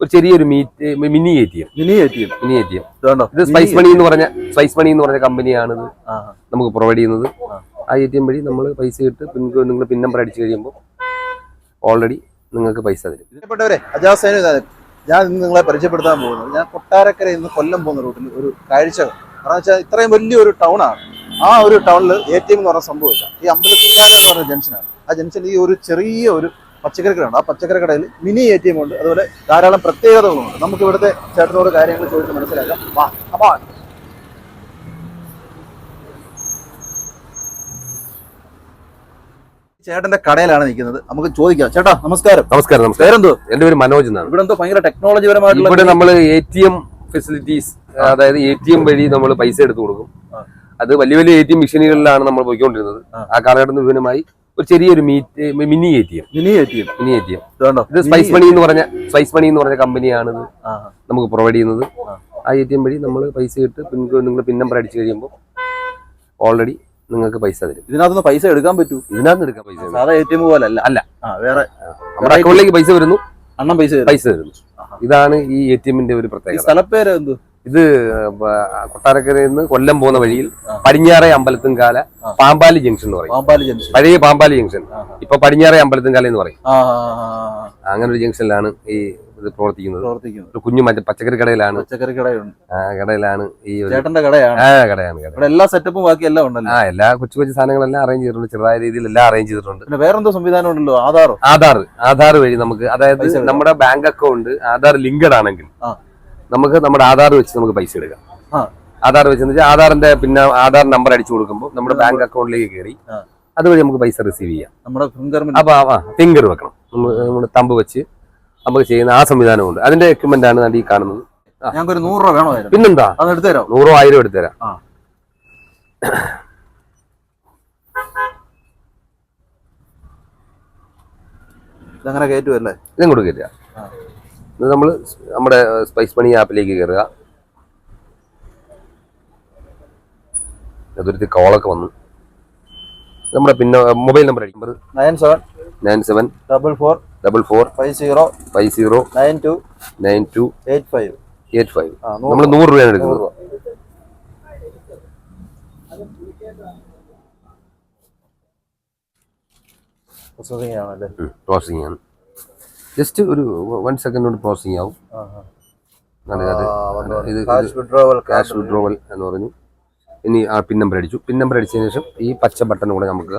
ഒരു ചെറിയൊരു meet mini A T M mini A T M mini A T M ഇത് spice മണി എന്ന് പറഞ്ഞ സ്പൈസ് മണി എന്ന് പറഞ്ഞ കമ്പനിയാണ് ഇത് നമുക്ക് പ്രൊവൈഡ് ചെയ്യുന്നത്. ആ. എ ടി എം വഴി നമ്മൾ പൈസ ഇട്ട് നിങ്ങൾ പിൻ നമ്പർ അടിച്ചു കഴിയുമ്പോൾ ഓൾറെഡി നിങ്ങൾക്ക് പൈസ തരും. അജാസേന. ഞാൻ ഇന്ന് നിങ്ങളെ പരിചയപ്പെടുത്താൻ പോകുന്നത്. ഞാൻ കൊട്ടാരക്കര നിന്ന് കൊല്ലം പോകുന്ന റൂട്ടിൽ ഒരു കാഴ്ച. കാരണം വെച്ചാൽ ഇത്രയും വലിയൊരു ടൗണാണ് ആ ഒരു ടൗണിൽ എ ടി എം എന്ന് പറഞ്ഞ സംഭവമില്ല. ഈ അമ്പലത്തിന്റെ എന്ന് പറഞ്ഞ ജംഗ്ഷനാണ് ആ ജംഗ്ഷനിൽ ഈ ഒരു ചെറിയ ഒരു പച്ചക്കറി കടയുണ്ട് ആ പച്ചക്കറി കടയിൽ മിനി എ ടി എം ഉണ്ട്. അതുപോലെ ധാരാളം പ്രത്യേകതകളുണ്ട്. നമുക്ക് ഇവിടുത്തെ ചേട്ടനോട് കാര്യങ്ങൾ ചോദിച്ച് മനസ്സിലാക്കാം. വാ അപ്പാ ചേട്ടന്റെ കടയിലാണ് നിൽക്കുന്നത്. നമുക്ക് ചോദിക്കാം. ചേട്ടാ നമസ്കാരം. നമസ്കാരം നമസ്കാരം. എന്തോ എന്റെ പേര് മനോജ് എന്നാണ്. ഇവിടെ എന്തോ ഭയങ്കര ടെക്നോളജി പരമായിട്ടുള്ള ഇവിടെ നമ്മൾ എ ടി എം ഫെസിലിറ്റീസ് അതായത് എ ടി എം വഴി നമ്മൾ പൈസ എടുത്തു കൊടുക്കും. അത് വലിയ വലിയ എ ടി എം മെഷീനുകളിലാണ് നമ്മൾ പോയിക്കൊണ്ടിരുന്നത്. ആ. കാലഘട്ടത്തിന് വിഭിന്നമായി ഒരു ചെറിയൊരു meet mini A T M mini A T M mini A T M ഇത് സ്പൈസ് മണി എന്ന് പറഞ്ഞ സ്പൈസ് മണി എന്ന് പറഞ്ഞ കമ്പനിയാണ് നമുക്ക് പ്രൊവൈഡ് ചെയ്യുന്നത്. ആ. എ ടി എം വഴി നമ്മൾ പൈസ ഇട്ട് പിൻ നിങ്ങൾ പിൻ നമ്പർ അടിച്ചു കഴിയുമ്പോൾ ഓൾറെഡി നിങ്ങൾക്ക് പൈസ തരും. ഇതിനകത്തുനിന്ന് പൈസ എടുക്കാൻ പറ്റൂ? ഇതിനകത്ത് എടുക്കാൻ പൈസ. സാധാ എ ടി എം പോലെ അല്ല. അല്ല. വേറെ നമ്മുടെ അക്കൗണ്ടിലേക്ക് പൈസ വരുന്നു. അണ്ണം പൈസ പൈസ തരുന്നു. ഇതാണ് ഈ എ ടി എമ്മിന്റെ ഒരു പ്രത്യേകത. സ്ഥലപ്പേര് എന്ത്? ഇത് കൊട്ടാരക്കരയിൽ നിന്ന് കൊല്ലം പോകുന്ന വഴിയിൽ പടിഞ്ഞാറെ അമ്പലത്തുംകാല പാമ്പാലി ജംഗ്ഷൻ എന്ന് പറയും. പഴയ പാമ്പാലി ജംഗ്ഷൻ. ഇപ്പൊ പടിഞ്ഞാറേ അമ്പലത്തുംകാല എന്ന് പറയും. അങ്ങനെ ഒരു ജംഗ്ഷനിലാണ് ഈ ഇത് പ്രവർത്തിക്കുന്നത്. ഒരു കുഞ്ഞു മറ്റേ പച്ചക്കറി കടയിലാണ്. പച്ചക്കറി കടയുണ്ട്. കടയിലാണ് ഈ ചേട്ടന്റെ കടയാണ്. ആ കടയാണ് ഇവിടെ എല്ലാ സെറ്റപ്പും ബാക്കി എല്ലാം ഉണ്ടല്ലോ. ആ എല്ലാ കൊച്ചു കൊച്ചു സാധനങ്ങളെല്ലാം അറേഞ്ച് ചെയ്തിട്ടുണ്ട്. ചെറുതായ രീതിയിൽ എല്ലാം അറേഞ്ച് ചെയ്തിട്ടുണ്ട്. പിന്നെ വേറെന്തോ സംവിധാനം ഉണ്ടല്ലോ? ആധാർ. ആധാർ. ആധാർ വഴി നമുക്ക് അതായത് നമ്മുടെ ബാങ്ക് അക്കൗണ്ട് ആധാർ ലിങ്കഡ് ആണെങ്കിൽ. നമുക്ക് നമ്മുടെ ആധാർ വെച്ച് നമുക്ക് പൈസ എടുക്കാം. ആധാർ വെച്ച് വെച്ചാൽ ആധാറിന്റെ പിന്നെ ആധാർ നമ്പർ അടിച്ചു കൊടുക്കുമ്പോൾ നമ്മുടെ ബാങ്ക് അക്കൗണ്ടിലേക്ക് കയറി. അതുവഴി നമുക്ക് പൈസ റിസീവ് ചെയ്യാം. നമ്മുടെ ഫിംഗർ അപ്പൊ ഫിംഗർ വെക്കണം. നമ്മൾ തമ്പ് വെച്ച് നമുക്ക് ചെയ്യുന്ന ആ സംവിധാനമുണ്ട്. അതിന്റെ എക്യുപ്മെന്റ് ആണ് ഈ കാണുന്നത്. ഞങ്ങൾക്ക് ഒരു നൂറ് രൂപ വേണോ പിന്നെന്താ? അത് എടുത്തു തരാം നൂറോ ആയിരം എടുത്തുതരാം. ഇതങ്ങനെ കയറ്റുമല്ലേ ഇതും കൊടുക്കില്ല. ഇത് നമ്മൾ നമ്മുടെ സ്പൈസ് മണി ആപ്പിലേക്ക് കയറുക അതൊരു കോളൊക്കെ വന്നു. നമ്മുടെ പിന്നെ mobile number number nine seven nine seven double four double four five zero five zero nine two nine two eight five eight five നമ്മൾ നൂറ് രൂപയാണ് എടുക്കുന്നത്. പ്രോസസിംഗ് ആണല്ലേ? പ്രോസസ്സിംഗ് ആണ്. ജസ്റ്റ് ഒരു വൺ സെക്കൻഡ് കൊണ്ട് പ്രോസസ്സിംഗ് ആവും. ക്യാഷ് വിഡ്രോവൽ എന്ന് പറഞ്ഞു. ഇനി ആ പിൻ നമ്പർ അടിച്ചു. പിൻ നമ്പർ അടിച്ചതിന് ശേഷം ഈ പച്ച ബട്ടൺ കൂടെ നമുക്ക്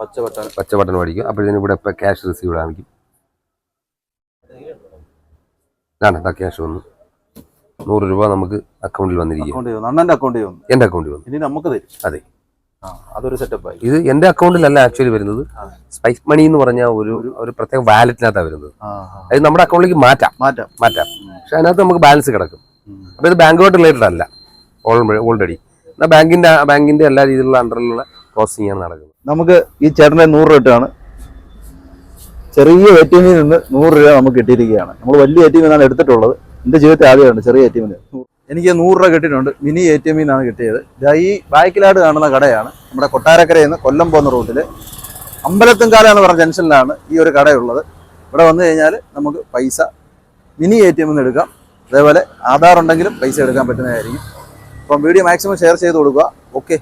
പച്ച ബട്ടൺ പച്ച ബട്ടൺ അടിക്കും. അപ്പോഴത്തേനും ഇവിടെ ഇപ്പം ക്യാഷ് റിസീവ് കാണിക്കും. ഇതാണ് ഇതാ ക്യാഷ് വന്നു. നൂറ് രൂപ നമുക്ക് അക്കൗണ്ടിൽ വന്നിരിക്കും എന്റെ അക്കൗണ്ടിൽ വന്നു. ഇനി നമുക്ക് തരും. അതെ. അതൊരു സെറ്റപ്പ് ആയി. ഇത് എന്റെ അക്കൗണ്ടിലല്ല ആക്ച്വലി വരുന്നത്. സ്പൈസ് മണി എന്ന് പറഞ്ഞ ഒരു ഒരു പ്രത്യേക വാലറ്റിനകത്താണ് വരുന്നത്. അത് നമ്മുടെ അക്കൗണ്ടിലേക്ക് മാറ്റാം. മാറ്റാം. മാറ്റാം. പക്ഷെ അതിനകത്ത് നമുക്ക് ബാലൻസ് കിടക്കും. അപ്പൊ ഇത് ബാങ്കുമായിട്ട് റിലേറ്റഡ് അല്ല. ഓൾറെഡി എന്നാൽ ബാങ്കിന്റെ ബാങ്കിന്റെ എല്ലാ രീതിയിലുള്ള അണ്ടറിലുള്ള പ്രോസസ്സിംഗ് ആണ് നടക്കുന്നത്. നമുക്ക് ഈ ചേട്ടന്റെ നൂറ് രൂപ ഇട്ടാണ്. ചെറിയ എ ടി എമ്മിൽ നിന്ന് നൂറ് രൂപ നമുക്ക് കിട്ടിയിരിക്കുകയാണ്. നമ്മൾ വലിയ എ ടി എമ്മിൽ നിന്നാണ് എടുത്തിട്ടുള്ളത്. എന്റെ ജീവിതത്തിൽ ആദ്യമാണ് ചെറിയ എ ടി എമ്മിൽ എനിക്ക് നൂറ് രൂപ കിട്ടിയിട്ടുണ്ട്. മിനി എ ടി എമ്മിൽ നിന്നാണ് കിട്ടിയത്. ഈ ബാക്കിലാട് കാണുന്ന കടയാണ്. നമ്മുടെ കൊട്ടാരക്കരയിൽ കൊല്ലം പോകുന്ന റൂട്ടിൽ അമ്പലത്തുംകാല എന്ന് പറഞ്ഞ ജംഗ്ഷനിലാണ് ഈ ഒരു കടയുള്ളത്. ഇവിടെ വന്നു കഴിഞ്ഞാൽ നമുക്ക് പൈസ മിനി എ ടി എമ്മിൽ നിന്ന് എടുക്കാം. അതേപോലെ ആധാർ ഉണ്ടെങ്കിലും പൈസ എടുക്കാൻ പറ്റുന്നതായിരിക്കും. അപ്പം വീഡിയോ മാക്സിമം ഷെയർ ചെയ്ത് കൊടുക്കുക. ഓക്കെ